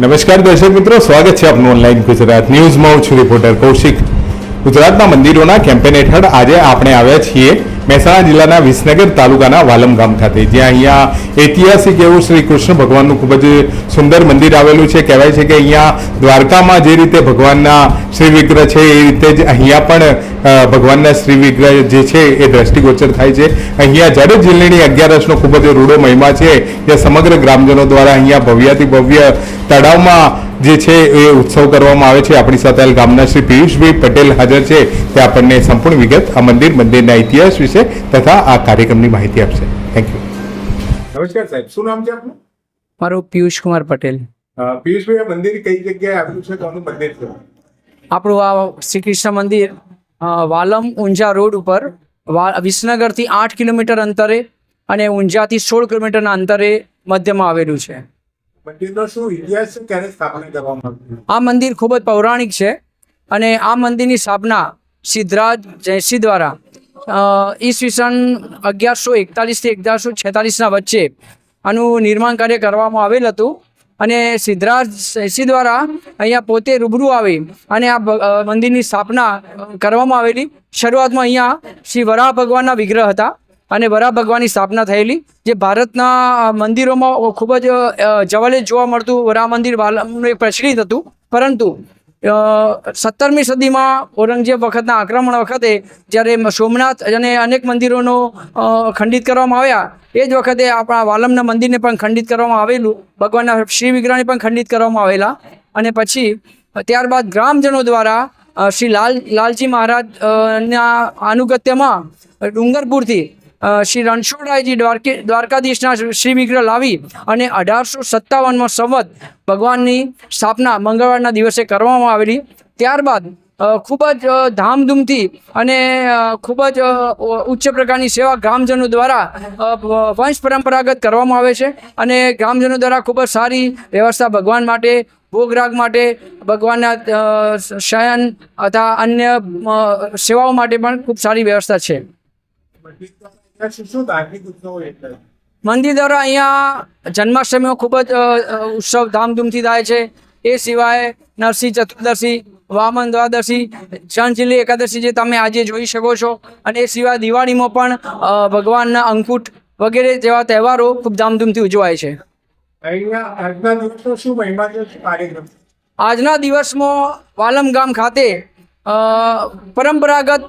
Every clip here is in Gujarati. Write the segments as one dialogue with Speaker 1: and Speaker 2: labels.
Speaker 1: નમસ્કાર દર્શક મિત્રો, સ્વાગત છે આપનું ઓનલાઈન ગુજરાત ન્યૂઝમાં. હું છું રિપોર્ટર કૌશિક. ગુજરાતના મંદિરોના કેમ્પેન હેઠળ આજે આપણે આવ્યા છીએ મહેસાણા જિલ્લાના વિસનગર તાલુકાના વાલમ ગામ ખાતે. જ્યાં અહીંયા ઐતિહાસિક એવું શ્રી કૃષ્ણ ભગવાનનું ખૂબ જ સુંદર મંદિર આવેલું છે. કહેવાય છે કે અહીંયા દ્વારકામાં જે રીતે ભગવાનના શ્રી વિગ્રહ છે, એ રીતે જ અહીંયા પણ ભગવાનના શ્રી વિગ્રહ જે છે, એ દ્રષ્ટિગોચર થાય છે. અહીંયા જ્યારે જિલ્લાની અગિયારસનો ખૂબ જ રૂડો મહિમા છે, જે સમગ્ર ગ્રામજનો દ્વારા અહીંયા ભવ્યાથી ભવ્ય તળાવમાં જે છે એ ઉત્સવ કરવામાં આવે છે. આપણી સાથે ગામના શ્રી પિયુષભાઈ પટેલ હાજર છે. તે આપણને સંપૂર્ણ વિગત આ મંદિર મંદિરના ઇતિહાસ વિશે તથા આ કાર્યક્રમની માહિતી આપશે. થેન્ક યુ નમસ્કાર સાહેબ. શું નામ છે આપનું?
Speaker 2: મારું પિયુષ કુમાર પટેલ.
Speaker 1: પિયુષભાઈ આ મંદિર કઈ જગ્યાએ આવ્યું છે? કોનું મંદિર છે?
Speaker 2: આપણું આ શ્રી કૃષ્ણ મંદિર વાલમ ઊંઝા રોડ ઉપર વા વિસનગરથી આઠ કિલોમીટર અંતરે અને ઊંઝાથી સોળ કિલોમીટરના અંતરે મધ્યમાં આવેલું છે. આ મંદિર ખૂબ જ પૌરાણિક છે અને આ મંદિરની સ્થાપના સિદ્ધરાજ જયસિંહ દ્વારા ઈસવીસન અગિયારસો એકતાલીસથી અગિયારસો છેતાલીસના વચ્ચે આનું નિર્માણ કાર્ય કરવામાં આવેલ હતું અને સિદ્ધરાજ જયસિંહ દ્વારા અહીંયા પોતે રૂબરૂ આવી અને આ મંદિરની સ્થાપના કરવામાં આવેલી. શરૂઆતમાં અહીંયા શ્રી વરાહ ભગવાનના વિગ્રહ હતા. અને વરા ભગવાનની સ્થાપના થયેલી જે ભારતના મંદિરોમાં ખૂબ જ જવાલે જોવા મળતું વરા મંદિર વાલમનું એક પ્રચલિત હતું. પરંતુ સત્તરમી સદીમાં ઔરંગઝેબ વખતના આક્રમણ વખતે જ્યારે સોમનાથ અને અનેક મંદિરોનો ખંડિત કરવામાં આવ્યા એ જ વખતે આપણા વાલમના મંદિરને પણ ખંડિત કરવામાં આવેલું ભગવાનના શ્રી વિગ્રહને પણ ખંડિત કરવામાં આવેલા. અને પછી ત્યારબાદ ગ્રામજનો દ્વારા શ્રી લાલ લાલજી મહારાજ અ, ના અનુગત્યમાં ડુંગરપુરથી શ્રી રણછોડરાયજી દ્વારકે, દ્વારકાધીશના શ્રી વિગ્રહ લાવી અને અઢારસો સત્તાવનમાં સંવત ભગવાનની સ્થાપના મંગળવારના દિવસે કરવામાં આવેલી. ત્યારબાદ ખૂબ જ ધામધૂમથી અને ખૂબ જ ઉચ્ચ પ્રકારની સેવા ગ્રામજનો દ્વારા વંશ પરંપરાગત કરવામાં આવે છે અને ગ્રામજનો દ્વારા ખૂબ જ સારી વ્યવસ્થા ભગવાન માટે ભોગરાગ માટે, ભગવાનના શયન તથા અન્ય સેવાઓ માટે પણ ખૂબ સારી વ્યવસ્થા છે.
Speaker 1: મંદિર દ્વારા
Speaker 2: અહીંયા જન્માષ્ટમીનો ખૂબ જ ઉત્સવ ધામધૂમથી થાય છે. એ સિવાય નરસિંહ ચતુર્દશી વામન દ્વાદશી ચંચલી એકાદશી જે તમે આજે જોઈ શકો છો. અને એ સિવાય દિવાળીમાં પણ ભગવાનના અંકુટ વગેરે જેવા તહેવારો ખૂબ ધામધૂમથી ઉજવાય છે.
Speaker 1: આજના
Speaker 2: દિવસમાં વાલમ ગામ ખાતે પરંપરાગત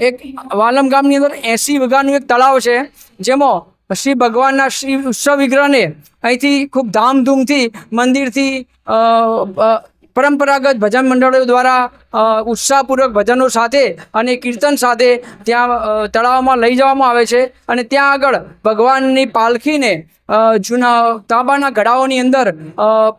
Speaker 2: એક વાલમ ગામની અંદર એંસી વીઘાનું એક તળાવ છે, જેમાં શ્રી ભગવાનના શ્રી ઉત્સવ વિગ્રહને અહીંથી ખૂબ ધામધૂમથી મંદિરથી પરંપરાગત ભજન મંડળો દ્વારા ઉત્સાહપૂર્વક ભજનો સાથે અને કીર્તન સાથે ત્યાં તળાવમાં લઈ જવામાં આવે છે અને ત્યાં આગળ ભગવાનની પાલખીને જૂના તાંબાના ઘડાઓની અંદર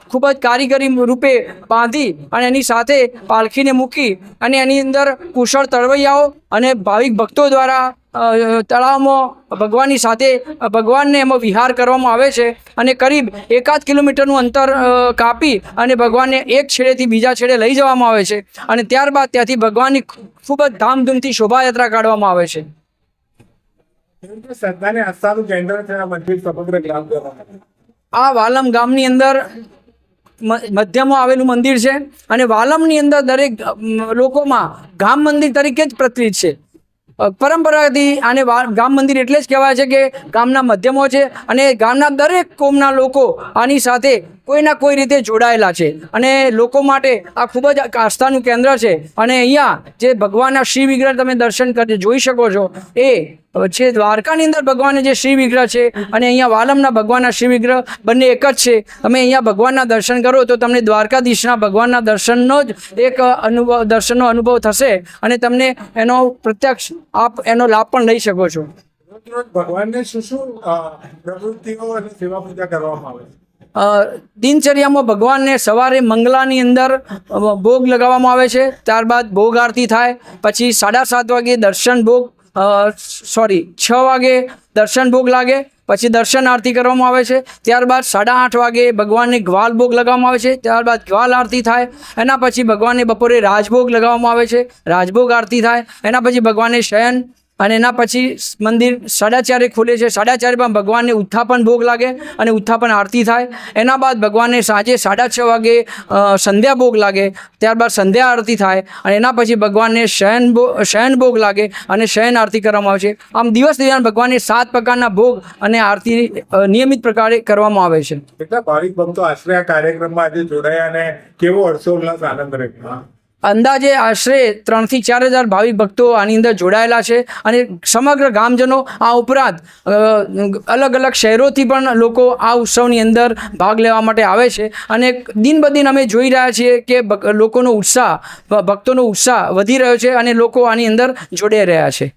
Speaker 2: ખૂબ જ કારીગરી રૂપે બાંધી અને એની સાથે પાલખીને મૂકી અને એની અંદર કુશળ તળવૈયાઓ અને ભાવિક ભક્તો દ્વારા તળાવમાં ભગવાનની સાથે ભગવાનને એમાં વિહાર કરવામાં આવે છે અને કરીબ એકાદ કિલોમીટરનું અંતર કાપી અને ભગવાનને એક છેડેથી બીજા છેડે લઈ જવામાં આવે છે. અને ત્યારબાદ ત્યાંથી ભગવાનની ખૂબ જ ધામધૂમથી શોભાયાત્રા કાઢવામાં આવે છે.
Speaker 1: આ
Speaker 2: વાલમ ગામની અંદર મધ્યમાં આવેલું મંદિર છે અને વાલમની અંદર દરેક લોકોમાં ગામ મંદિર તરીકે જ પ્રચલિત છે. પરંપરાથી આને ગામ મંદિર એટલે જ કહેવાય છે કે ગામના મધ્યમો છે અને ગામના દરેક કોમના લોકો આની સાથે કોઈના કોઈ રીતે જોડાયેલા છે. અને લોકો માટે આ ખૂબ જ આસ્થાનું કેન્દ્ર છે. અને અહીંયા જે ભગવાનના શ્રી વિગ્રહ તમે દર્શન કરી જોઈ શકો છો, એ છે દ્વારકાની અંદર ભગવાનને જે શ્રી વિગ્રહ છે અને અહીંયા વાલમના ભગવાનના શ્રી વિગ્રહ બંને એક જ છે. તમે અહીંયા ભગવાનના દર્શન કરો તો તમને દ્વારકાધીશના ભગવાનના દર્શનનો જ એક અનુભવ, દર્શનનો અનુભવ થશે અને તમને એનો પ્રત્યક્ષ આપ, એનો લાભ પણ લઈ શકો છો.
Speaker 1: ભગવાનને શું શું પ્રવૃત્તિઓ અને સેવા પૂજા કરવામાં આવે છે?
Speaker 2: દિનચર્યામાં ભગવાનને સવારે મંગલાની અંદર ભોગ લગાવવામાં આવે છે. ત્યારબાદ ભોગ આરતી થાય. પછી સાડા સાત વાગે દર્શન ભોગ સોરી, છ વાગે દર્શન ભોગ લાગે. પછી દર્શન આરતી કરવામાં આવે છે. ત્યારબાદ સાડા આઠ વાગે ભગવાનને ગ્વાલ ભોગ લગાવવામાં આવે છે. ત્યારબાદ ગ્વાલ આરતી થાય. એના પછી ભગવાનને બપોરે રાજભોગ લગાવવામાં આવે છે. રાજભોગ આરતી થાય. એના પછી ભગવાનને શયન અને એના પછી મંદિર સાડા ચારે ખુલે છે. સાડા ચારેમાં ભગવાનને ઉત્થાપન ભોગ લાગે અને ઉત્થાપન આરતી થાય. એના બાદ ભગવાનને સાંજે સાડા છ વાગે સંધ્યા ભોગ લાગે. ત્યારબાદ સંધ્યા આરતી થાય અને એના પછી ભગવાનને શયન શયન ભોગ લાગે અને શયન આરતી કરવામાં આવે છે. આમ દિવસ દરમિયાન ભગવાનને સાત પ્રકારના ભોગ અને આરતી નિયમિત પ્રકારે કરવામાં આવે છે.
Speaker 3: કેટલા ભાવિક ભક્તો આશરે કાર્યક્રમમાં આજે જોડાયા અને કેવો હર્ષોલ્લાસ, આનંદ રહ્યો?
Speaker 2: અંદાજે આશરે ત્રણથી ચાર હજાર ભાવિક ભક્તો આની અંદર જોડાયેલા છે અને સમગ્ર ગામજનો આ ઉપરાંત અલગ અલગ શહેરોથી પણ લોકો આ ઉત્સવની અંદર ભાગ લેવા માટે આવે છે અને દિન બદિન અમે જોઈ રહ્યા છીએ કે લોકોનો ઉત્સાહ ભક્તોનો ઉત્સાહ વધી રહ્યો છે અને લોકો આની અંદર જોડાઈ રહ્યા છે.